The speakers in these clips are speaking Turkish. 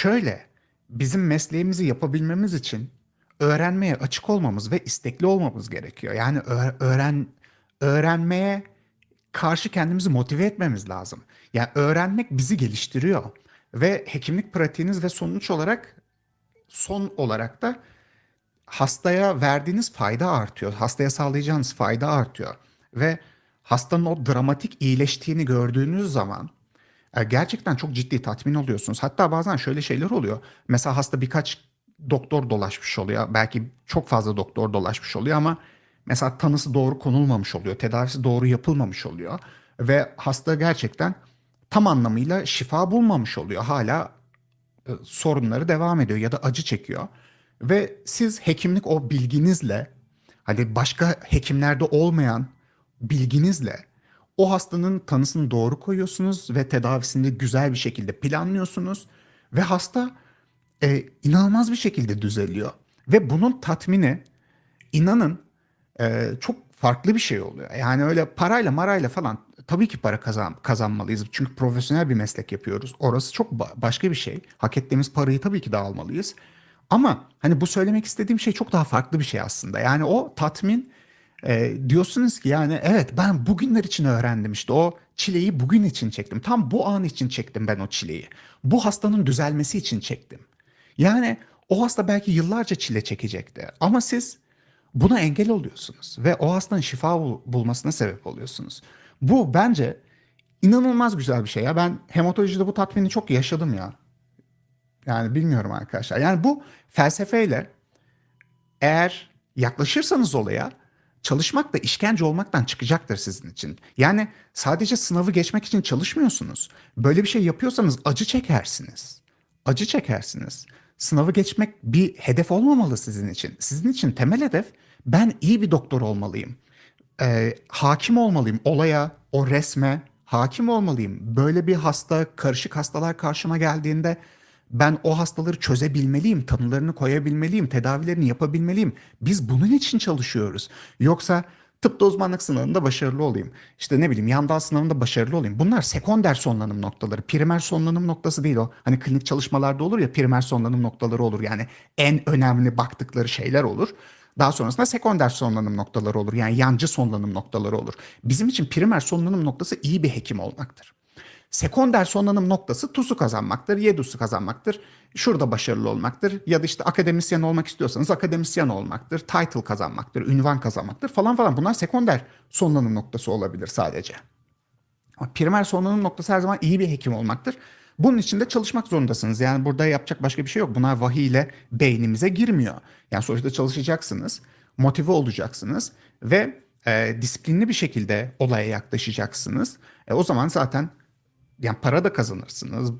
şöyle bizim mesleğimizi yapabilmemiz için öğrenmeye açık olmamız ve istekli olmamız gerekiyor. Yani öğ- öğren öğrenmeye karşı kendimizi motive etmemiz lazım. Yani öğrenmek bizi geliştiriyor ve hekimlik pratiğiniz ve sonuç olarak son olarak da hastaya verdiğiniz fayda artıyor. Hastaya sağlayacağınız fayda artıyor. Ve hastanın o dramatik iyileştiğini gördüğünüz zaman gerçekten çok ciddi tatmin oluyorsunuz. Hatta bazen şöyle şeyler oluyor. Mesela hasta birkaç doktor dolaşmış oluyor. Belki çok fazla doktor dolaşmış oluyor ama mesela tanısı doğru konulmamış oluyor. Tedavisi doğru yapılmamış oluyor. Ve hasta gerçekten tam anlamıyla şifa bulmamış oluyor. Hala e, sorunları devam ediyor ya da acı çekiyor. Ve siz hekimlik o bilginizle hani başka hekimlerde olmayan bilginizle o hastanın tanısını doğru koyuyorsunuz ve tedavisini güzel bir şekilde planlıyorsunuz ve hasta e, inanılmaz bir şekilde düzeliyor. Ve bunun tatmini inanın e, çok farklı bir şey oluyor. Yani öyle parayla marayla falan tabii ki para kazan, kazanmalıyız. Çünkü profesyonel bir meslek yapıyoruz. Orası çok ba- başka bir şey. Hak ettiğimiz parayı tabii ki de almalıyız. Ama hani bu söylemek istediğim şey çok daha farklı bir şey aslında. Yani o tatmin e, diyorsunuz ki yani evet ben bugünler için öğrendim işte o çileyi bugün için çektim. Tam bu an için çektim ben o çileyi. Bu hastanın düzelmesi için çektim. Yani o hasta belki yıllarca çile çekecekti ama siz buna engel oluyorsunuz ve o hastanın şifa bul- bulmasına sebep oluyorsunuz. Bu bence inanılmaz güzel bir şey ya. Ben hematolojide bu tatmini çok yaşadım ya. Yani bilmiyorum arkadaşlar. Yani bu felsefeyle eğer yaklaşırsanız olaya çalışmak da işkence olmaktan çıkacaktır sizin için. Yani sadece sınavı geçmek için çalışmıyorsunuz. Böyle bir şey yapıyorsanız acı çekersiniz. Acı çekersiniz. Sınavı geçmek bir hedef olmamalı sizin için. Sizin için temel hedef ben iyi bir doktor olmalıyım. Ee, hakim olmalıyım olaya, o resme hakim olmalıyım. Böyle bir hasta, karışık hastalar karşıma geldiğinde ben o hastaları çözebilmeliyim, tanılarını koyabilmeliyim, tedavilerini yapabilmeliyim. Biz bunun için çalışıyoruz. Yoksa tıpta uzmanlık sınavında başarılı olayım. İşte ne bileyim yan dal sınavında başarılı olayım. Bunlar sekonder sonlanım noktaları. Primer sonlanım noktası değil o. Hani klinik çalışmalarda olur ya primer sonlanım noktaları olur. Yani en önemli baktıkları şeyler olur. Daha sonrasında sekonder sonlanım noktaları olur. Yani yancı sonlanım noktaları olur. Bizim için primer sonlanım noktası iyi bir hekim olmaktır. Sekonder sonlanım noktası TUS'u kazanmaktır, YEDUS'u kazanmaktır. Şurada başarılı olmaktır. Ya da işte akademisyen olmak istiyorsanız akademisyen olmaktır. Title kazanmaktır, ünvan kazanmaktır falan falan. Bunlar sekonder sonlanım noktası olabilir sadece. Ama primer sonlanım noktası her zaman iyi bir hekim olmaktır. Bunun için de çalışmak zorundasınız. Yani burada yapacak başka bir şey yok. Bunlar vahiy ile beynimize girmiyor. Yani sonuçta çalışacaksınız, motive olacaksınız ve e, disiplinli bir şekilde olaya yaklaşacaksınız. E, o zaman zaten yani para da kazanırsınız.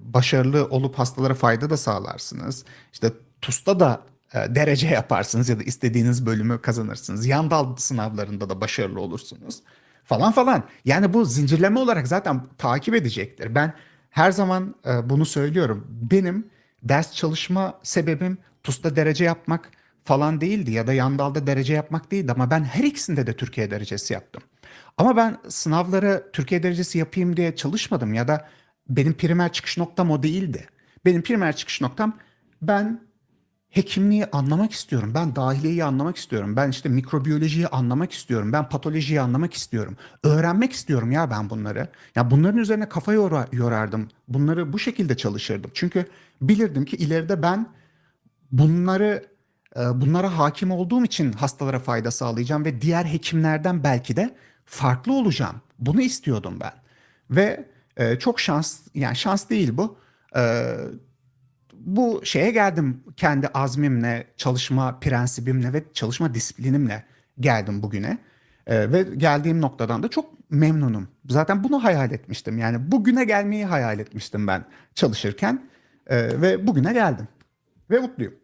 Başarılı olup hastalara fayda da sağlarsınız. İşte TUS'ta da e, derece yaparsınız ya da istediğiniz bölümü kazanırsınız. Yan dal sınavlarında da başarılı olursunuz. Falan falan. Yani bu zincirleme olarak zaten takip edecektir. Ben her zaman e, bunu söylüyorum. Benim ders çalışma sebebim TUS'ta derece yapmak falan değildi ya da yan dalda derece yapmak değildi ama ben her ikisinde de Türkiye derecesi yaptım. Ama ben sınavları Türkiye derecesi yapayım diye çalışmadım ya da benim primer çıkış noktam o değildi. Benim primer çıkış noktam ben hekimliği anlamak istiyorum. Ben dahiliyeyi anlamak istiyorum. Ben işte mikrobiyolojiyi anlamak istiyorum. Ben patolojiyi anlamak istiyorum. Öğrenmek istiyorum ya ben bunları. Ya bunların üzerine kafa yora- yorardım. Bunları bu şekilde çalışırdım. Çünkü bilirdim ki ileride ben bunları e, bunlara hakim olduğum için hastalara fayda sağlayacağım ve diğer hekimlerden belki de farklı olacağım. Bunu istiyordum ben. Ve e, çok şans yani şans değil bu. E, bu şeye geldim kendi azmimle, çalışma prensibimle ve çalışma disiplinimle geldim bugüne. E, ve geldiğim noktadan da çok memnunum. Zaten bunu hayal etmiştim. Yani bugüne gelmeyi hayal etmiştim ben çalışırken E, ve bugüne geldim ve mutluyum.